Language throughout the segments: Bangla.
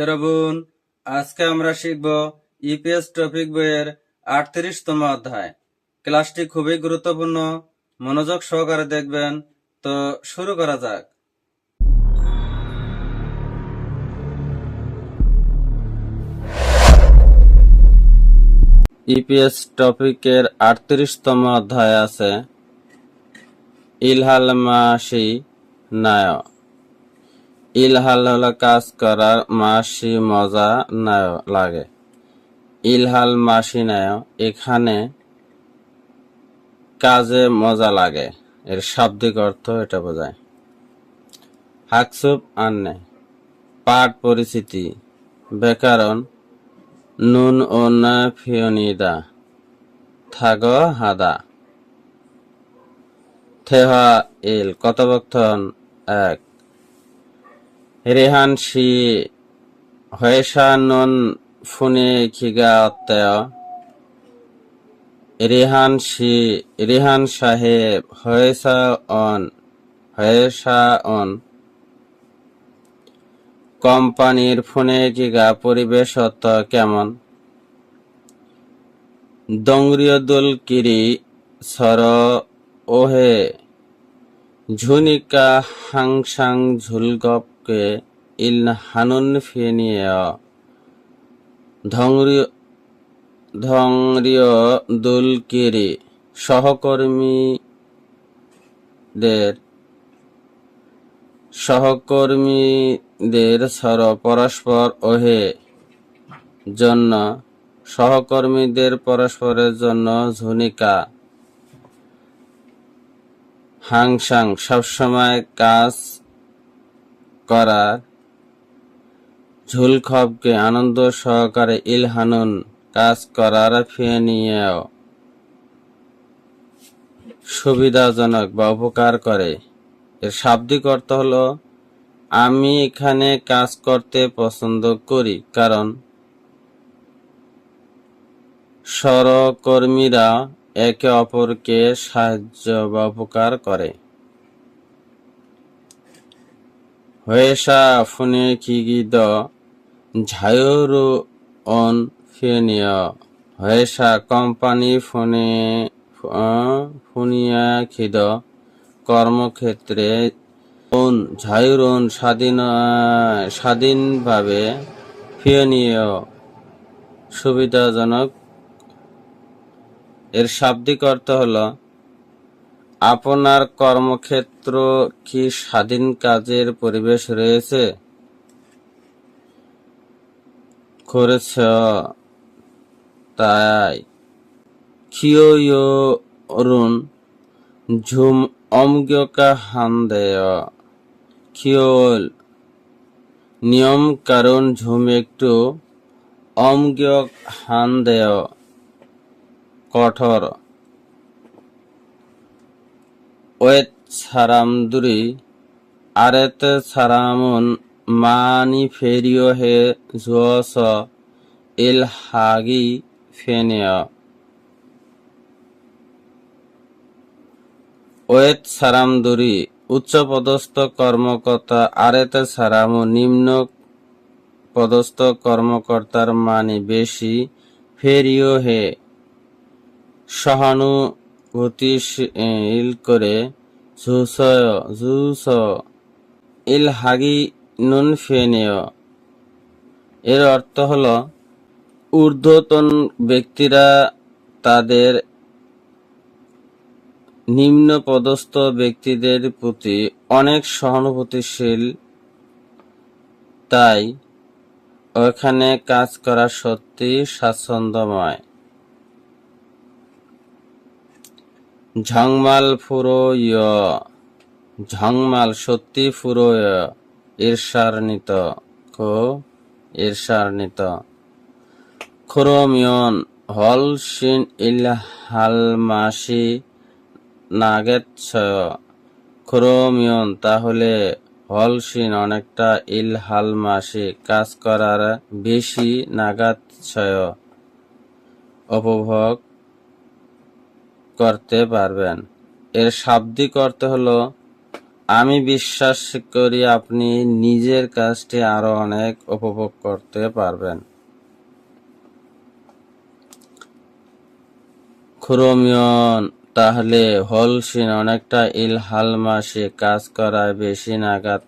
ইরবুন আজকে আমরা শিখব ইপিএস টপিক বইয়ের আটত্রিশতম অধ্যায়। ক্লাসটি খুবই গুরুত্বপূর্ণ, মনোযোগ সহকারে দেখবেন। তো শুরু করা যাক। ইপিএস টপিকের আটত্রিশতম অধ্যায় আছে, ইলহাল মাসি নায়ক। ইলহাল হলো কাজ করার মাসি মজা নায় লাগে। ইলহাল মাসি নায়, এখানে কাজে মজা লাগে। এর শাব্দিক অর্থ এটা বোঝায়। হাকসুপ আন্নে পাঠ পরিচিতি ব্যাকরণ নুন ও না ফিয়নিদা থাগ হাদা। থেহা ইল কথোপকথন এক রেহান শি হয়েশা নন ফুনে খিগা অত্যায়। রেহান শি, রেহান সাহেব হয়েশা অন হয়েশা অন। কোম্পানির ফোনে কিগা পরিবেশত কেমন? দংরিয় দোল কিরি সর ওহে, ঝুনিকা হাংসাং ঝুলগপকে ইল হানুন ফেনিয় ধংরিয় ধংরিয় দোল কিরি সহকর্মীদের সহকর্মীদের সর পরস্পর ওহে জন্য, সহকর্মীদের পরস্পরের জন্য ঝুনিকা। হাংসাং সবসময় কাজ করার ঝুলখবকে আনন্দ সহকারে ইলহানুন কাজ করার ফেনিয়েও সুবিধাজনক বা উপকার করে। এর শাব্দিক অর্থ হলো, আমি এখানে কাজ করতে পছন্দ করি, কারণ সহকর্মীরা একে অপরকে সাহায্য বা উপকার করে। হয়েসা ফুনে কিগিদ ঝায়রু অন ফেনিয়। হয়েসা কোম্পানি ফোনে ফুনিয়া খিদ। কর্মক্ষেত্রে ওন ঝায়ুরন স্বাধীন স্বাধীনভাবে ফিয়নীয় সুবিধাজনক। এর শাব্দিক অর্থ হল আপনার কর্মক্ষেত্র কি স্বাধীন কাজের পরিবেশ রয়েছে? করেছ তাই। কিয়রুন, ঝুম অমগ্যকা হান্দেয়। খিওল নিয়ম কারণ ঝুম একটু অমগ্য হান্দেয়। কঠোর। ওয়েত সারামদুরি আরেত সারামুন মানি ফেরিও হে জুয়স ইল হাগি ফেনিয়। ওয়েত সারামদুরি উচ্চপদস্থ কর্মকর্তা, আরেতে সারামু নিম্ন পদস্থ কর্মকর্তার মানে বেশি, ফেরিও হে সহানুভূতিশীল করে ঝুসয় ঝুস ইল হাগি নুন ফেনেয় এর অর্থ হল, ঊর্ধ্বতন ব্যক্তিরা তাদের নিম্ন পদস্থ ব্যক্তিদের প্রতি অনেক সহানুভূতিশীল। তাই, ওখানে কাজ করা সত্যি স্বাচ্ছন্দ্যময়। ঝংমাল ফুরো ঝংমাল সত্যি ফুরো ঈর্ষান্বিত খো ঈর্ষান্বিত। খোরমিয়ন, হল সিন ইল হালমাসি নাগেচ্ছয় ক্রোমিয়ন তাহলে হলসিন অনেকটা ইলহাল মাসে কাজ করার বেশি নাগাচ্ছয় উপভোগ করতে পারবেন। এর শাব্দিক অর্থ হলো, আমি বিশ্বাস করি আপনি নিজের কাজটি আরও অনেক উপভোগ করতে পারবেন। ক্রোমিয়ন তাহলে হলসিন অনেকটা ইলহাল মাসে কাজ করায় বেশি নাগাদ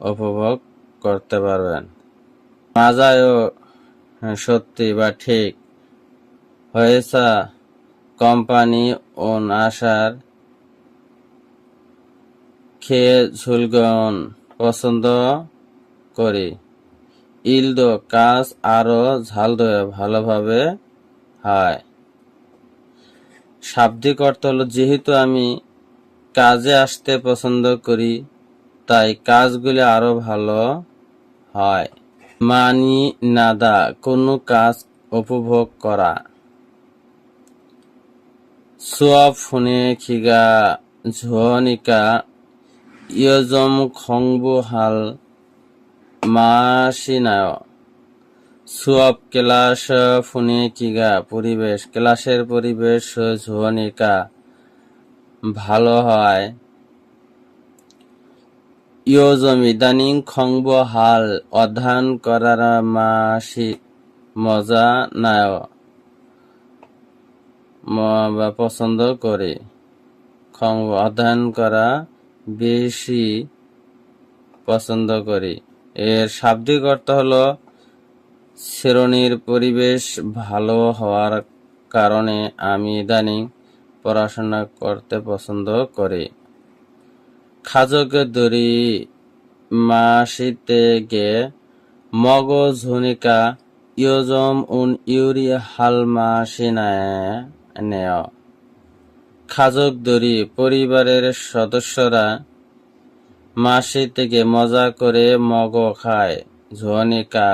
উপভোগ করতে পারবেন। মাজায়ও সত্যি বা ঠিক? হয়েছে কোম্পানি ও আসার খেয়ে ঝুলগন পছন্দ করি। ইলদো কাজ আরও ঝাল দয়ে ভালোভাবে হয়। শাব্দিক অর্থ হলো, যেহেতু আমি কাজে আসতে পছন্দ করি, তাই কাজগুলি আরও ভালো হয়। মানি নাদা কোনো কাজ উপভোগ করা। সুয়াব ফুনে খিগা ঝনিকা ইয়জম খংবু হাল মাসিনায় সুয়াব ক্লাস ফুনে কিগা পরিবেশ, ক্লাসের পরিবেশ ঝনিকা ভালো হয়। ইয়জম ইদানিং খংব হাল অধ্যয়ন করার মাসি মজা নায়। পছন্দ করে। অধ্যয়ন করা বেশি পছন্দ করি। এর শাব্দিক অর্থ হলো, শ্রেণির পরিবেশ ভালো হওয়ার কারণে আমি ইদানিং পড়াশোনা করতে পছন্দ করি। খাজক দরি মাসিতে গে মগজ ঝুনিকা ইয়জম উন ইউরি হাল নেয় খাজক দরি পরিবারের সদস্যরা মাসি থেকে মজা করে মগ খায়। ঝনিকা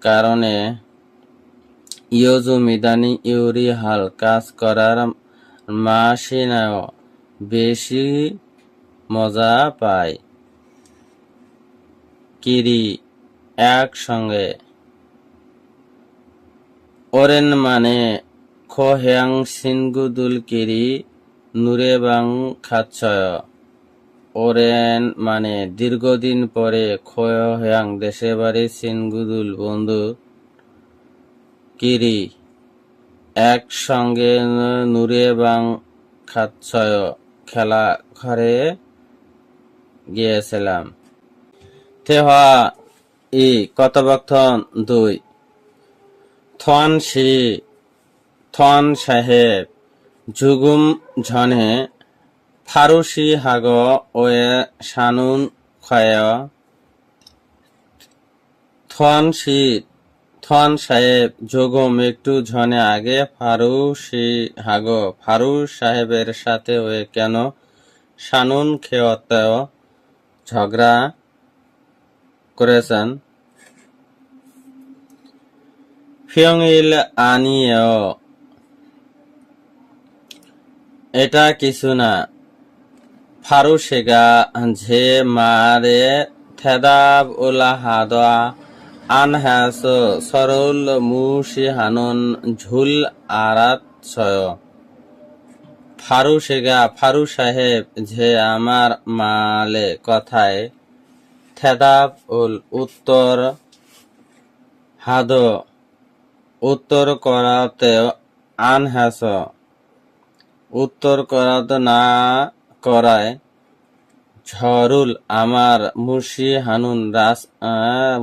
কারণে ইয়জুম ইদানি ইউরি হাল কাজ করার মাসি মাসিনায় বেশি মজা পায়। কিরি একসঙ্গে ওরেন মানে খোহেয়াং সিনগুদুল কিরি নুরেবাং খাচ্ছয় ওরেন মানে দীর্ঘদিন পরে খোহেয়াং দেশে বাড়ি সিনগুদুল বন্ধু কিরি। একসঙ্গে নুরেবাং খাচ্ছয় খেলা ঘরে গিয়েছিলাম। তেহা ই কথোপকথন দুই? থন সি থন সাহেব জুগুম ঝনে ফারুসি হাগ ওয়ে সানুন খয়। থন সি থন সাহেব যোগম একটু ঝনে আগে ফারুসি হাগ। ফারুস সাহেবের সাথে ওয়ে কেন সানুন খেয়ত ঝগড়া করেছেন? ফিয়ংইল আনিয়েও এটা কিছু না ফারুশেগা ঝে মারে থেদাব উলা হাদা আনহাস সরল মুশি হানন ঝুল আরাত ছয় ফারুশেগা ফারু সাহেব যে আমার মালে কথায় থেদাব উল উত্তর হাদ উত্তর করাতে আনহাস উত্তর করাতে না করায় ঝরুল আমার মুশি হানুন রাস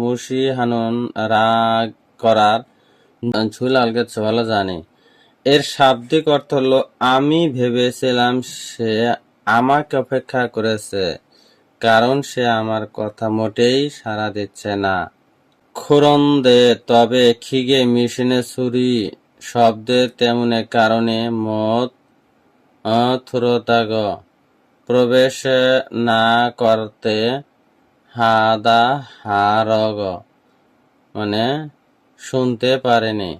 মুশি হানুন রাগ করার ঝুল আলগে ভালো জানি। এর শাব্দিক অর্থ হলো, আমি ভেবেছিলাম সে আমাকে অপেক্ষা করেছে, কারণ সে আমার কথা মোটেই সাড়া দিচ্ছে না। খুরন্দে তবে খিগে মিশনে ছুরি শব্দের তেমনি কারণে মত থুরতাগ প্রবেশ না করতে হাদা হারগ। মানে শুনতে পারেনি।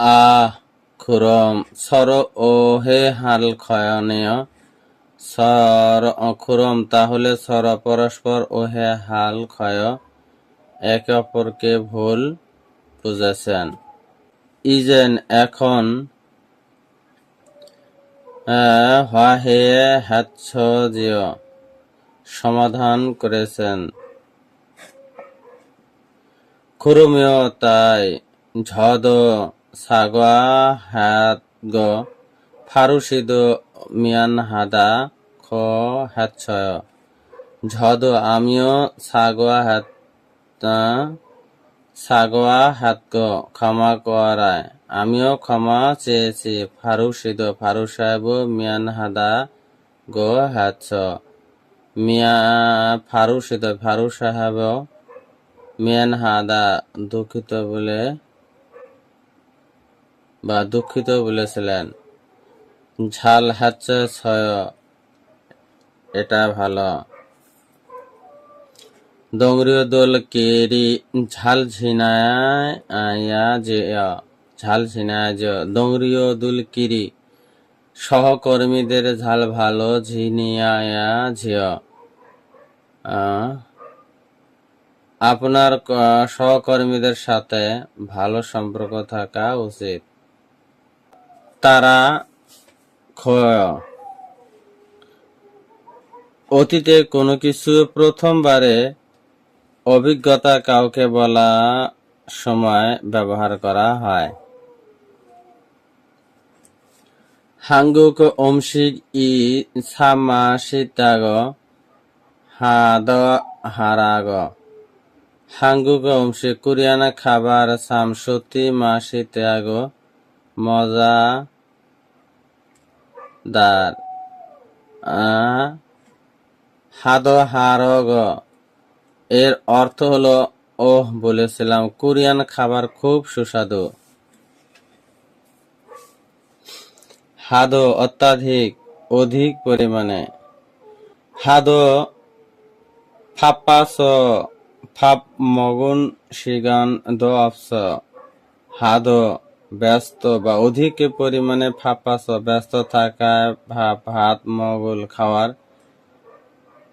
আহ, খুরম, সর ও হে হাল ক্ষয়নীয়। সর খুরম তাহলে সর পরস্পর ও হে হাল ক্ষয় একে অপরকে ভুল বুঝেছেন। ইজেন এখন আহ, হাহে হ্যাচ্ছজিও সমাধান করেছেন। খুরুমিও তাই ঝদ সাগা হাত গ ফারুসিদ মিয়ান হাদা খ হ্যাচ্ছয় ঝদ আমিও সাগোয়া হাত সাগোয়া হাতক ক্ষমা করায়। আমিও ক্ষমা চেয়েছি। ফারুসিদ ফারু সাহেব মিয়ান হাদা গো হাতছ। মিয়া ফারুসিদ ফারু সাহেব মিয়ান হাদা দুঃখিত বলে বা দুঃখিত বলেছিলেন। ঝাল হাচ্ছে ছয়। এটা ভালো। দংরিও দোল কেরি ঝাল ঝিনায় আয়া যে ঝাল ঝিনায় যে দংরিও দুল কিরি সহকর্মীদের ঝাল ভালো ঝিনিয়া ঝিয় আপনার সহকর্মীদের সাথে ভালো সম্পর্ক থাকা উচিত। তারা ক্ষয় অতীতে কোনো কিছু প্রথমবারে অভিজ্ঞতা কাউকে বলা সময় ব্যবহার করা হয়। হাঙ্গুক অংশিক ই, সামা শীতাগ হাদ, হারাগ। হাঙ্গুক অংশিক কুরিয়ানা, খাবার সামসতি মা শীতাগ মজা 다고 মজাদার আহ, হাদহারগ এর অর্থ হলো ওহ বলেছিলাম কোরিয়ান খাবার খুব সুস্বাদু। হাদো অত্যাধিক অধিক পরিমাণে। হাদো ফাপ্পাস ফাপ মগুন সিগান দো অপস হাদো ব্যস্ত বা অধিক পরিমাণে ফাপ্পাস ব্যস্ত থাকায় ভাত, মগুল খাওয়ার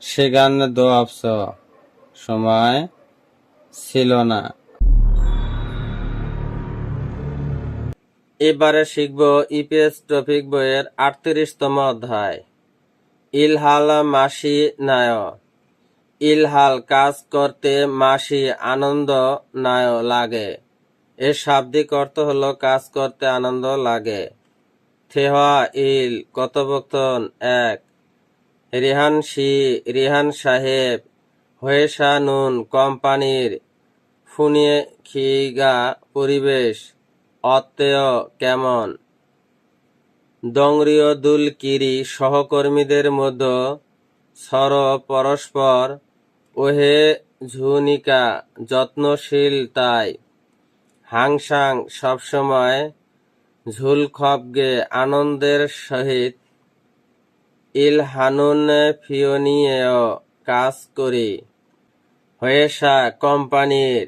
সিগান দো অপস সময় ছিল না। এবারে শিখব ইপিএস টপিক বইয়ের আটত্রিশতম অধ্যায়। ইলহাল মাসি নায়। ইলহাল কাজ করতে মাসি আনন্দ নায় লাগে। এর শাব্দিক অর্থ হলো কাজ করতে আনন্দ লাগে। থেহা ইল কথোপকথন এক। রিহান শি, রিহান সাহেব হয়েশা নুন কোম্পানির ফুনিয়ে খিগা পরিবেশ অত্যয় কেমন? দংরিয় দুল কিরি সহকর্মীদের মধ্যে সর পরস্পর, ওহে ঝুনিকা, যত্নশীল তাই। হাংসাং সবসময় ঝুলখবগে আনন্দের সহিত ইলহানুন ফিওনিয়েও কাজ করি। হয়েসা কোম্পানির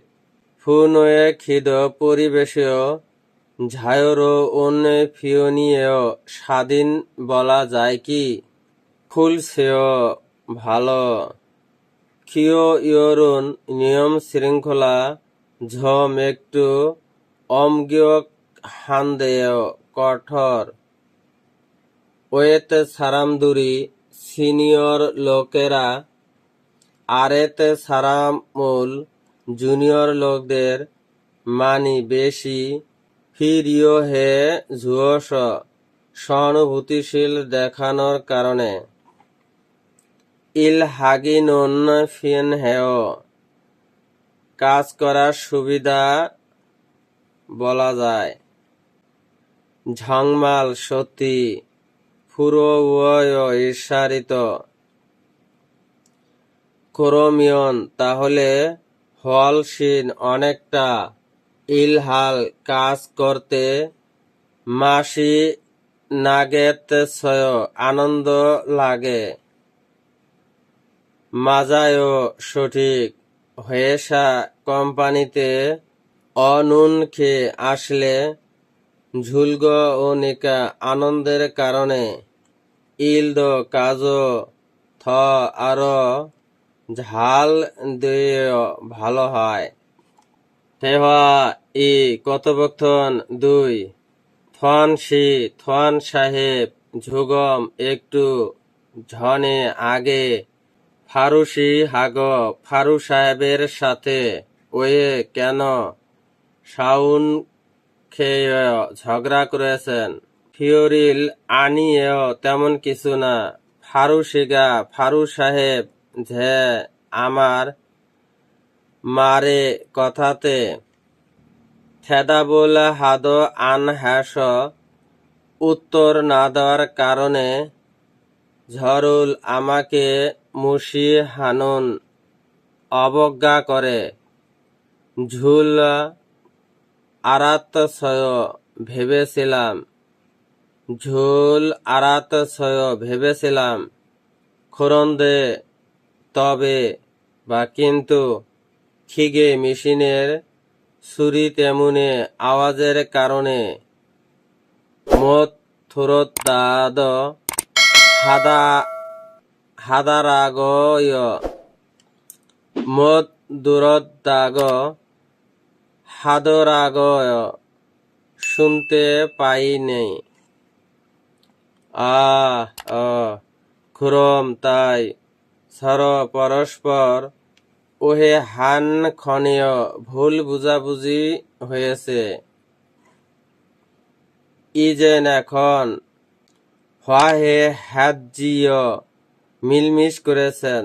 ফুনয়ে খিদ পরিবেশেও ঝায়রো উন ফিওনিয়েও স্বাধীন বলা যায় কি? খুলছেও ভালো। খিও ইয়রুন নিয়ম শৃঙ্খলা ঝম একটু অমগীয় হান্দেয় কঠোর। ওয়েতে সারামদুরি সিনিয়র লোকেরা, আরেতে সারামুল জুনিয়র লোকদের মানি বেশি। ফিরিও হে ঝুয়স সহানুভূতিশীল দেখানোর কারণে। ইল হাগিনুন ফিন হেও কাজ করার সুবিধা বলা যায়। ঝংমাল সত্যি ফুরো ঈর্ষারিত। ক্রোমিয়ন, তাহলে হলসিন অনেকটা ইলহাল কাজ করতে মাসি নাগেত আনন্দ লাগে। মাজায়ও সঠিক হয়েসা কোম্পানিতে অনুন খেয়ে আসলে ঝুলগ ও নিকা আনন্দের কারণে ইলদ, কাজো, থ আরও ঝাল দিয়ে ভালো হয়। তেহা ই কথোপকথন দুই। থন সি থন সাহেব, ঝুগম একটু ঝনে আগে। ফারুসি হাগ, ফারু সাহেবের সাথে ওয়ে কেন? সাউন খেয়ে ঝগড়া করেছেন। ফিওরিল আনিয়েও তেমন কিছু না। ফারু শিগা ফারু সাহেব যে আমার মারে কথাতে থেদাবুল হাদ আন হ্যাস উত্তর না দেওয়ার কারণে ঝরুল আমাকে মুশি হানুন অবজ্ঞা করে। ঝুল আরাত ভেবেছিলাম। ঝুল আরাত ভেবেছিলাম। খোরন্দে তবে বা কিন্তু খিগে মেশিনের ছুরি তেমনি আওয়াজের কারণে মত থুরত দাদ হাদা হাদারাগয় মত দূরত দাগ হাদরাগয় শুনতে পাই নেই। আহ অ খুরম তাই সর পরস্পর। ওহে হান ক্ষণীয়, ভুল বুঝাবুঝি হয়েছে। ইজেন এখন হাহে হ্যাজিয় মিলমিশ করেছেন।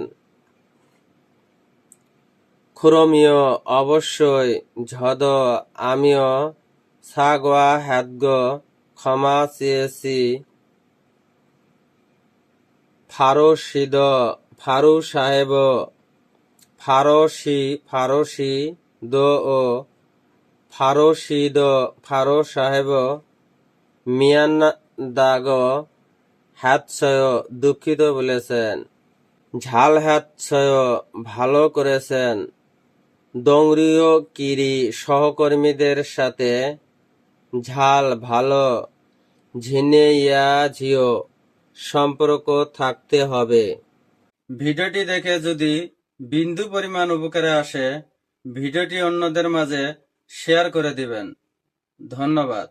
খুরমীয় অবশ্যই ঝদ আমিও সাগওয়া হ্যাদগ ক্ষমা চেয়েছি। ফারসিদ ফারু সাহেব ফারসি ফারসি দ ও ফারসিদ ফারো সাহেব মিয়ান দাগ হ্যাৎসয় দুঃখিত বলেছেন। ঝাল হ্যাৎসয় ভালো করেছেন। দংরিও কিরি সহকর্মীদের সাথে ঝাল, ভালো ঝিনে ইয়া ঝিও সম্পর্ক থাকতে হবে। ভিডিওটি দেখে যদি বিন্দু পরিমাণ উপকারে আসে, ভিডিওটি অন্যদের মাঝে শেয়ার করে দিবেন। ধন্যবাদ।